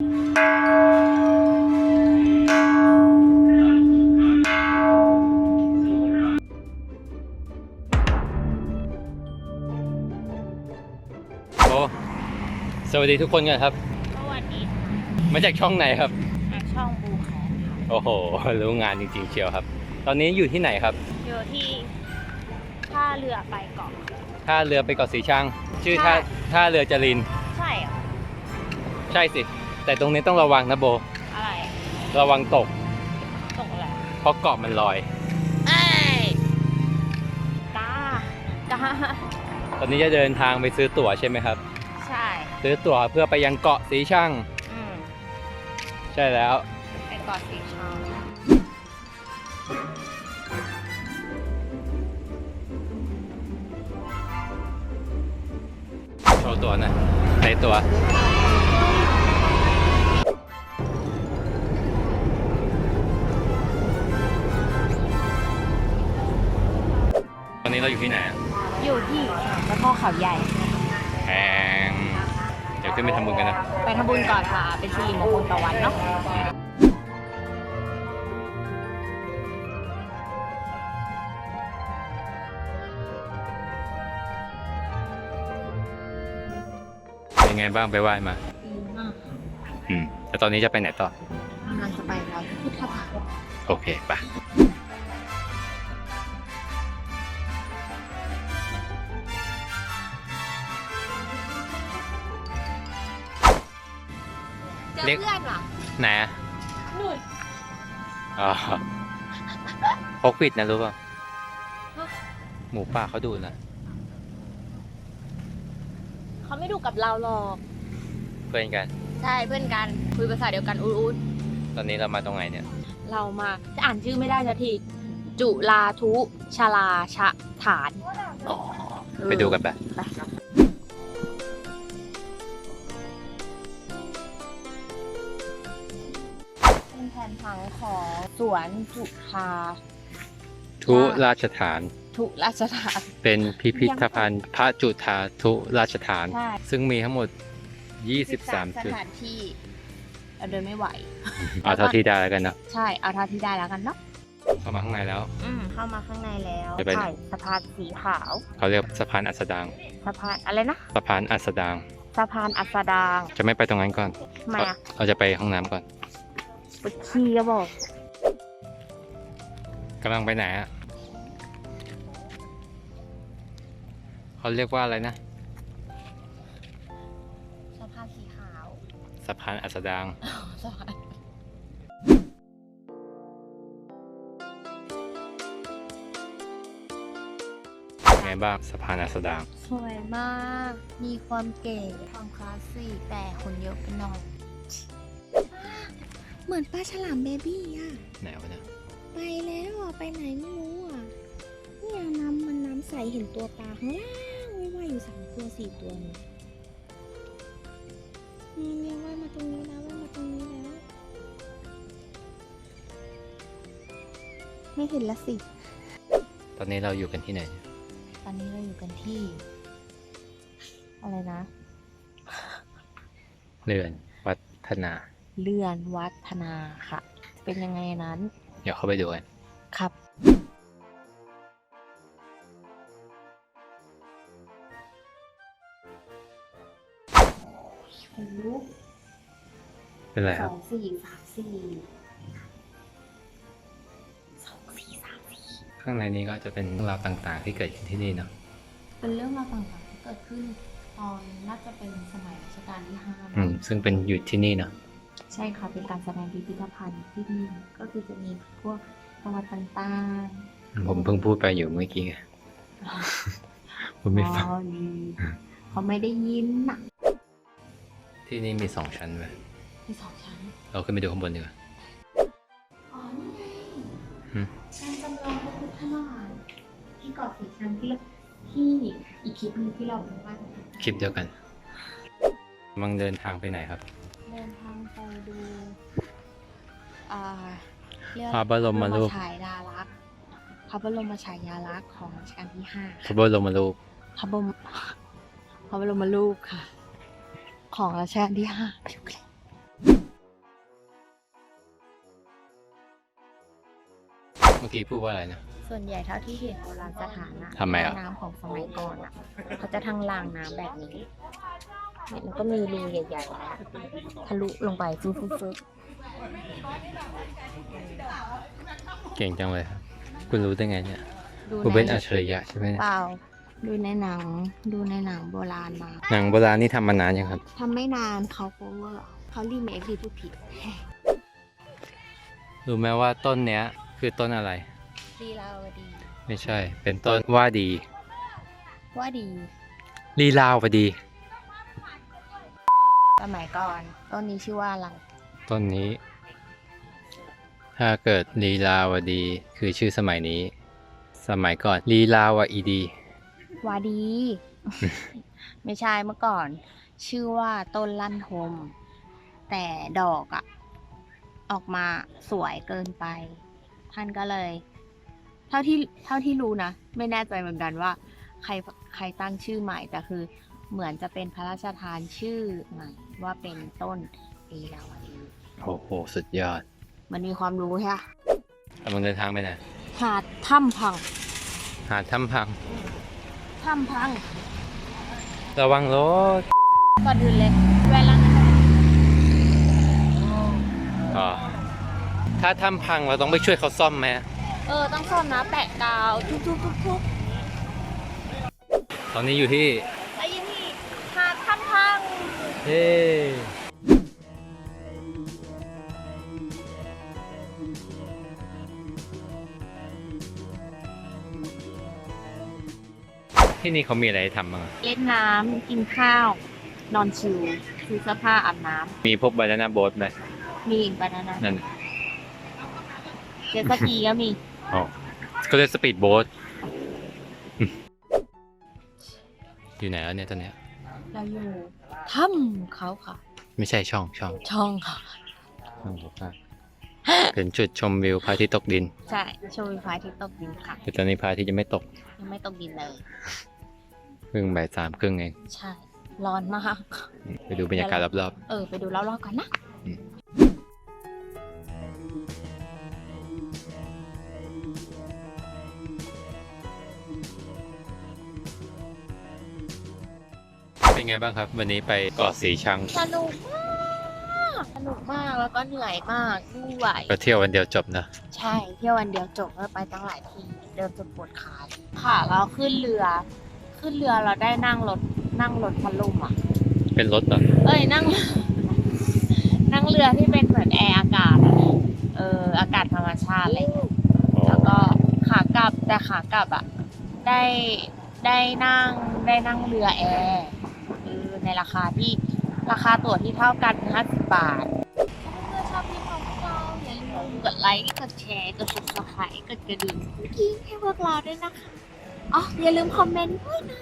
โอ้สวัสดีทุกคนกันครับ สวัสดีมาจากช่องไหนครับค่ะช่องบูค่ะโอ้โห รู้งานจริงๆเชียวครับ ตอนนี้อยู่ที่ไหนครับ อยู่ที่ท่าเรือไปเกาะ ท่าเรือไปเกาะสีชัง ชื่อใช่ท่าท่าเรือจริน ใช่เหรอใช่สิ แต่ตรงนี้ต้องระวังนะโบ อะไรระวังตก ตกอะไรเพราะเกาะมันลอย เอ้ยกากาตอนนี้จะเดินทางไปซื้อตั๋วใช่ไหมครับ ใช่ซื้อตั๋วเพื่อไปยังเกาะสีชังอืมใช่แล้ว ไปเกาะสีชังโชว์ตั๋วหน่อยในตั๋วต นนี้เราอยู่ที่ไหนอะอยู่ที่แล้วพ่อเขาใหญ่ แพงเดี๋ยวขึ้นไปทำบุญกันนะ ไปทำบุญก่อนค่ะ เป็นสิริมงคลต่อวันเนาะเป็นไงบ้างไปไหว้มา ดีมากอืม แล้วตอนนี้จะไปไหนต่อ กำลังจะไปวัดพุทธบาท โอเค ไปะเจอเพื่อนเหรอไหนอะนู่นอ๋อพกปิดนะรู้ป่ะฮะหมูป่าเขาดูนะเขาไม่ดูกับเราหรอก เพื่อนกัน ใช่เพื่อนกันคุยภาษาเดียวกันอูดตอนนี้เรามาตรงไหนเนี่ย ๆเรามาจะอ่านชื่อไม่ได้สักที จุลาทุชลาชะฐานอ๋อไปดูกันไป ไป เป็นแผนผังของสวนจุฬาทุราชฐาน ทุราชฐาน เป็นพิพิธภัณฑ์พระจุฑาทุราชฐาน ใช่ ซึ่งมีทั้งหมด 23 สจุดถานที่เราเดินไม่ไหว เอาเท่าที่ได้แล้วกันเนาะใช่เอาเท่าที่ได้แล้วกันเนาะเข้ามาข้างในแล้ว อืมเข้ามาข้างในแล้วไปไปไหนใช่สะพานสีขาวเขาเรียกสะพานอัสดาง สะพานอะไรนะสะพานอัสดาง สะพานอัสดางจะไม่ไปตรงนั้นก่อน ทำไมอะเราจะไปห้องน้ำก่อน ไปขี้ก็บอกกำลังไปไหนอะเขาเรียกว่าอะไรนะ สะพานสีขาวสะพานอัสดาง สะพานไงบ้างสะพานอัสดาง สวยมาก มีความเก๋ความคลาสสิกแต่คนเยอะไปหน่อย เหมือนปลาฉลามเบบี้อะ ไหนวะเนี่ยไปแล้วอะไปไหนไม่รู้อะเนี่ยน้ำมันน้ำใสเห็นตัวปลาข้างล่างว่ายๆอยู่สามตัวสี่ตัวเนี่ยเนี่ยเนี่ยว่ายมาตรงนี้แล้วว่ายมาตรงนี้แล้ว ไม่เห็นละสิ ตอนนี้เราอยู่กันที่ไหนเนี่ยตอนนี้เราอยู่กันที่ อะไรนะ เรือนวัฒนา เลื่อนวัฒนาค่ะ เป็นยังไงนั้น เดี๋ยวเข้าไปดูกัน ครับ เป็นไรสครัอบงสี่สามสี่สองสี่สามสี่ข้างในนี้ก็จะเป็นเรื่องราวต่างๆ ที่เกิดขึ้นที่นี่เนาะ เป็นเรื่องราวต่างๆที่เกิดขึ้น ตอนน่าจะเป็นสมัยรัชกาลที่ห้าอืม ซึ่งเป็นอยู่ที่นี่เนาะ ใช่ค่ะ เป็นการแสดงพิพิธภัณฑ์ที่นี่ก็คือจะมีพวกประวัติต่างผมเพิ่งพูดไปอยู่เมื่อกี้ไงๆผมไม่ฟังอ๋อดีเขาไม่ได้ยินน่ะที่นี่มีสองชั้นเลยมีสองชั้น เราขึ้นไปดูข้างบนดีกว่าอ๋อนี่ไงหืมการจำลองพระพุทธบาทที่เกาะสีชังที่เราที่อีกคลิปหนึงที่เราบอกว่าคลิปเดียวกันกำลังเดินทางไปไหนครับ เดินทางไปดูอ่าเรื่องพระบรมรูปพฉายาลักษ์พระบรมฉายาลักษณ์ของรัชกาลที่ห้าพระบรมรูปพระบรมพระบรมรูปค่ะ ของรัชกาลที่ห้าเมื่อกี้พูดว่าอะไรนะ ส่วนใหญ่เท่าที่เห็นโบราณสถานอะทำไมอะ น้ำของสมัยก่อนอะเขาจะทั้งรางน้ำแบบนี้ เนี่ยมันก็มีรูใหญ่ๆนะทะลุลงไปฟึ๊บฟึ๊บฟึ๊บเก่งจังเลยครับคุณรู้ได้ไงเนี่ยดูคุณเป็นในอัจฉริยะใช่ไหมเนี่ยเปล่า ดูในหนัง ดูในหนังโบราณมาหนังโบราณนี่ทำมานานยังครับ ทำไม่นานเขาโคเวอร์เขารีเมคดีพูดผิด รู้ไหมว่าต้นเนี้ยคือต้นอะไร ลีลาวดี ไม่ใช่ เป็นต้นว่าดี ว่าดี ลีลาวดี สมัยก่อนต้นนี้ชื่อว่าอะไร ต้นนี้ ถ้าเกิดลีลาวดีคือชื่อสมัยนี้ สมัยก่อนลีลาวอีดี วาดี ไม่ใช่เมื่อก่อน ชื่อว่าต้นลั่นทมแต่ดอกอะออกมาสวยเกินไป ท่านก็เลย เท่าที่เท่าที่รู้นะ ไม่แน่ใจเหมือนกันว่า ใครใครตั้งชื่อใหม่แต่คือ เหมือนจะเป็นพระราชทานชื่อใหม่ว่าเป็นต้นลีลาวดีโอ้โห สุดยอด มันมีความรู้ใช่ไหมกำลังเดินทางไปไหน หาดถ้ำพัง หาดถ้ำพัง ถ้ำพัง ระวังรถก่อนอื่นเลยเวลานั้นอ๋อถ้าถ้ำพังเราต้องไปช่วยเขาซ่อมไหมเออ ต้องซ่อมนะ แปะกาวทุกๆๆๆตอนนี้อยู่ที่ ไอ้ยี่นี่หาดถ้ำพัง เฮ้ที่นี่เขามีอะไรให้ทำบ้างอะเล่นน้ำกินข้าว นอนชิลซื้อเสื้อผ้าอาบน้มีพวกบานาน่าโบ๊ทไหมำมีบานาน่านั่นเจ็ตสกีก็มี อ๋อก็เรียกสปีดโบ๊ทอืมอยู่ไหนแล้วเนี่ยตอนเนี้ย เราอยู่ถ้ำเขาค่ะ ไม่ใช่ช่องช่องช่องค่ะ ช่องบอกว่าเป็นจุดชมวิวพระอาทิตย์ตกดิน ใช่ชมวิวพระอาทิตย์ตกดินค่ะ แต่ตอนนี้พระอาทิตย์ยังไม่ตก ยังไม่ตกดินเลย เพิ่งบ่ายสามครึ่งเอง ใช่ ร้อนมาก ไปดูบรรยากาศรอบเออ ไปดูรอบๆกันนะ ไงบ้างครับ วันนี้ไปเกาะสีชัง สนุกมากสนุกมากแล้วก็เหนื่อยมากด้วยก็เที่ยววันเดียวจบนะ ใช่เที่ยววันเดียวจบแล้วไปตั้งหลายที่เดินจนปวดขาเลยค่ะเราขึ้นเรือ ขึ้นเรือเราได้นั่งรถนั่งรถพัดลมอะ เป็นรถเหรอเอ้ยนั่ง นั่งเรือที่เป็นเหมือนแอร์อากาศอะเอออากาศธรรมชาติอะไรอย่างเงี้ยแล้วก็ขากลับแต่ขากลับอะได้ได้นั่งได้นั่งเรือแอร์เออ ในราคาที่ราคาตั๋วที่เท่ากัน 50 บาท ถ้าชอบคลิปของพวกเรา อย่าลืมกดไลค์ กดแชร์ กด subscribe กดกระดิ่งกิ๊งให้พวกเราด้วยนะคะ อ๋อ อย่าลืมคอมเมนต์ด้วยนะ